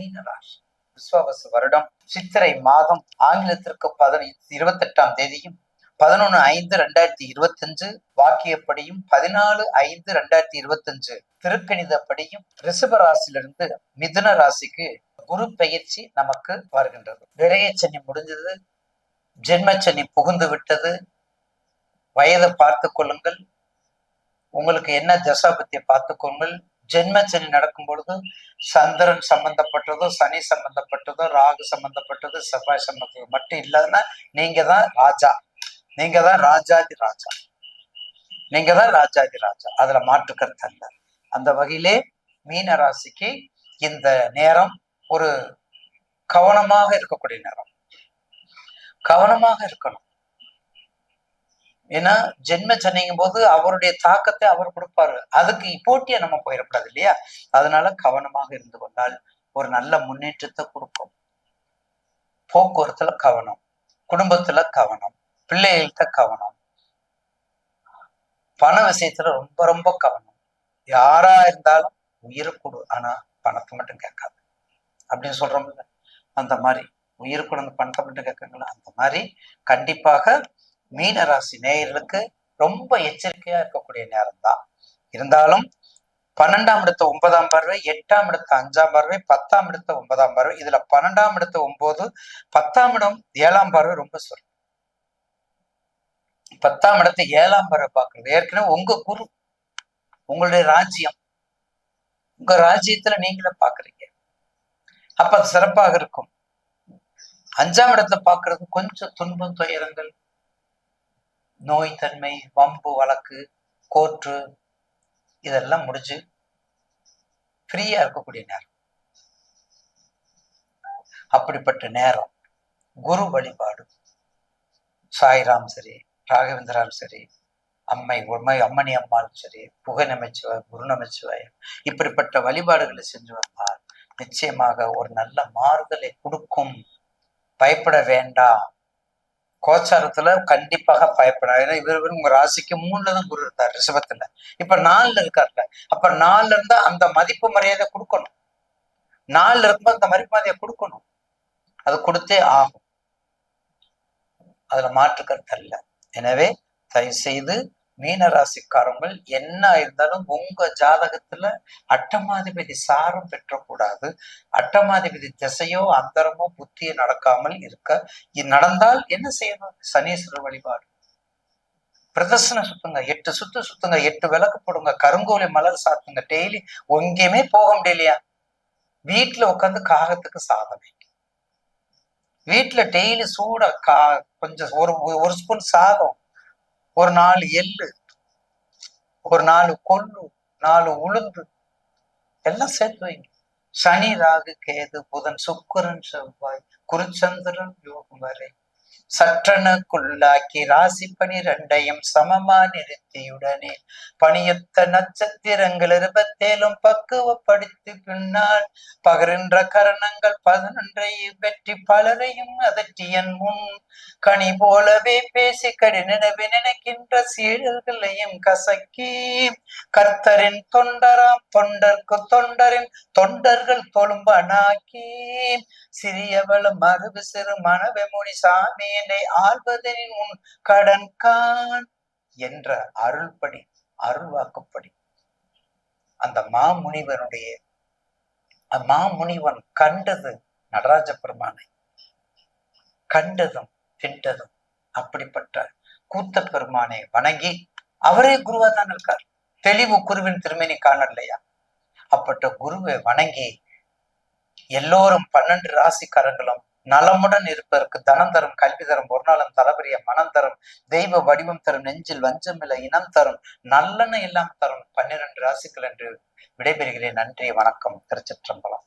மீனராசி. விஸ்வாவசு வருடம் சித்திரை மாதம் ஆங்கிலத்திற்கு பதினை இருபத்தி எட்டாம் தேதியும் பதினொன்று ஐந்து ரெண்டாயிரத்தி இருபத்தஞ்சு வாக்கியப்படியும் பதினாலு ஐந்து ரெண்டாயிரத்தி இருபத்தஞ்சு திருக்கணிதப்படியும் ரிஷப ராசியிலிருந்து மிதுன ராசிக்கு குரு பெயர்ச்சி நமக்கு வருகின்றது. விரையச்சனி முடிஞ்சது ஜென்மச்சனி புகுந்து விட்டது வயதை பார்த்து கொள்ளுங்கள் உங்களுக்கு என்ன தசாபத்தியை பார்த்துக்கொள்ளுங்கள் ஜென்மச்சனி நடக்கும் பொழுது சந்திரன் சம்பந்தப்பட்டதோ சனி சம்பந்தப்பட்டதோ ராகு சம்பந்தப்பட்டதோ செவ்வாய் சம்பந்தப்பட்டது மட்டும் இல்லாதனா நீங்க தான் ராஜா. நீங்க தான் ராஜாதி ராஜா. நீங்க தான் ராஜாதி ராஜா. அதுல மாற்றுக்கருத்து அல்ல. அந்த வகையிலே மீன ராசிக்கு இந்த நேரம் ஒரு கவனமாக இருக்கக்கூடிய நேரம். கவனமாக இருக்கணும். ஏன்னா ஜென்ம சென்னைங்கும் போது அவருடைய தாக்கத்தை அவர் கொடுப்பாரு. அதுக்கு போட்டியா நம்ம போயிடக்கூடாது இல்லையா? அதனால கவனமாக இருந்து கொண்டால் ஒரு நல்ல முன்னேற்றத்தை கொடுக்கும். போக்குவரத்துல கவனம் குடும்பத்துல கவனம் பிள்ளைகள்கிட்ட கவனம் பண விஷயத்துல ரொம்ப ரொம்ப கவனம். யாரா இருந்தாலும் உயிரை கொடு ஆனா பணத்தை மட்டும் கேட்காது. அப்படின்னு சொல்றோம்ல அந்த மாதிரி. உயிர் கொண்டு பணத்தை மட்டும் கேட்காங்களா அந்த மாதிரி கண்டிப்பாக மீனராசி நேயர்களுக்கு ரொம்ப எச்சரிக்கையா இருக்கக்கூடிய நேரம் தான் இருந்தாலும் பன்னெண்டாம் இடத்த ஒன்பதாம் பார்வை எட்டாம் இடத்த அஞ்சாம் பார்வை பத்தாம் இடத்த ஒன்பதாம் பார்வை இதுல பன்னெண்டாம் இடத்த ஒன்பது பத்தாம் இடம் ஏழாம் பார்வை ரொம்ப சொல். பத்தாம் இடத்தை ஏழாம் பார்வை பார்க்கறது. ஏற்கனவே உங்க குரு உங்களுடைய ராஜ்யம் உங்க ராஜ்யத்துல நீங்களே பாக்குறீங்க அப்ப அது சிறப்பாக இருக்கும். அஞ்சாம் இடத்தை பாக்குறது கொஞ்சம் துன்பம் துயரங்கள் நோய் தன்மை வம்பு வழக்கு கோர்ட்டு இதெல்லாம் முடிஞ்சு ஃப்ரீயா இருக்கக்கூடிய நேரம். அப்படிப்பட்ட நேரம் குரு வழிபாடு. சாய்ராம் சரி ராகவேந்திராம் சரி அம்மை உண்மை அம்மணி அம்மாளும் சரி புகை நமச்சிவாய் குரு நமச்சிவாய் இப்படிப்பட்ட வழிபாடுகளை செஞ்சு வந்தால் நிச்சயமாக ஒரு நல்ல மாறுதலை கொடுக்கும். பயப்பட வேண்டாம். கோச்சாரத்துல கண்டிப்பாக பயப்படாது ஏன்னா இவர் உங்க ராசிக்கு மூணுல தான் குரு இருந்தார் ரிஷபத்துல. இப்ப நாலுல இருக்கார்ல. அப்ப நாலுல இருந்தா அந்த மதிப்பு மரியாதை கொடுக்கணும். நாலுல இருக்கும்போது அந்த மதிப்பு மரியாதையை கொடுக்கணும். அது கொடுத்தே ஆகும். அதுல மாற்று கருத்து அல்ல எனவே தயவு செய்து மீன ராசிக்காரங்கள் என்ன இருந்தாலும் உங்க ஜாதகத்துல அட்டமாதிபதி சாரம் பெற்றக்கூடாது. அட்டமாதிபதி திசையோ அந்தரமோ புத்தியோ நடக்காமல் இருக்க. நடந்தால் என்ன செய்யணும்? சனீஸ்வரர் வழிபாடு. பிரதர்சனம் சுத்துங்க. எட்டு சுத்து சுத்துங்க. எட்டு விளக்கு போடுங்க. கருங்கோலி மலர் சாத்துங்க. டெய்லி எங்கேயுமே போக முடியலையா? வீட்டுல உட்காந்து காகத்துக்கு சாதனை. வீட்டுல டெய்லி சூட கா கொஞ்சம் ஒரு ஒரு ஸ்பூன் சாதம். ஒரு நாலு எள்ளு ஒரு நாலு கொள்ளு நாலு உளுந்து எல்லாம் சேர்த்து வைங்க. சனி ராகு கேது புதன் சுக்கரன் செவ்வாய் குருச்சந்திரன் யோகம் வரை. சற்றனுக்குள்ளாக்கி ராசி பனிரெண்டையும் சமமா நிறுத்தியுடனே பணியத்த நட்சத்திரங்கள் இருபத்தேழும் பக்குவப்படுத்தி பின்னால் பகரின்ற கரணங்கள் பதினொன்றையும் வெற்றி பலரையும் அதற்றியன் முன். கனி போலவே பேசி கடினவி நினைக்கின்ற சீடர்களையும் கசக்கி கர்த்தரின் தொண்டராம் தொண்டர்க்கு தொண்டரின் தொண்டர்கள் தொழும்பனாக்கி சிறியவள மறுவு சிறு மனவெமுனி சாமி என்னை ஆள்வதனின் உன் கடன் கான் என்ற அருள்படி அருள்வாக்குப்படி அந்த மாமுனிவனுடைய மாமுனிவன் கண்டது நடராஜ பெருமானை. கண்டதும் பிண்டதும் அப்படிப்பட்ட கூத்த பெருமானை வணங்கி அவரே குருவா தான் இருக்கார். தெளிவு குருவின் திருமணி காணலையா? அப்பட்ட குருவை வணங்கி எல்லோரும் பன்னெண்டு ராசிக்காரங்களும் நலமுடன் இருப்பதற்கு தனம் தரும் கல்வி தரும் ஒரு தளபரிய மனம் தரும் தெய்வ வடிவம் தரும் நெஞ்சில் வஞ்சமில்லை இனம் தரும் நல்லெண்ண எல்லாம் தரும் பன்னிரண்டு ராசிகள் என்று விடைபெறுகிறேன். நன்றி வணக்கம் திருச்சிற்றம்பலம்.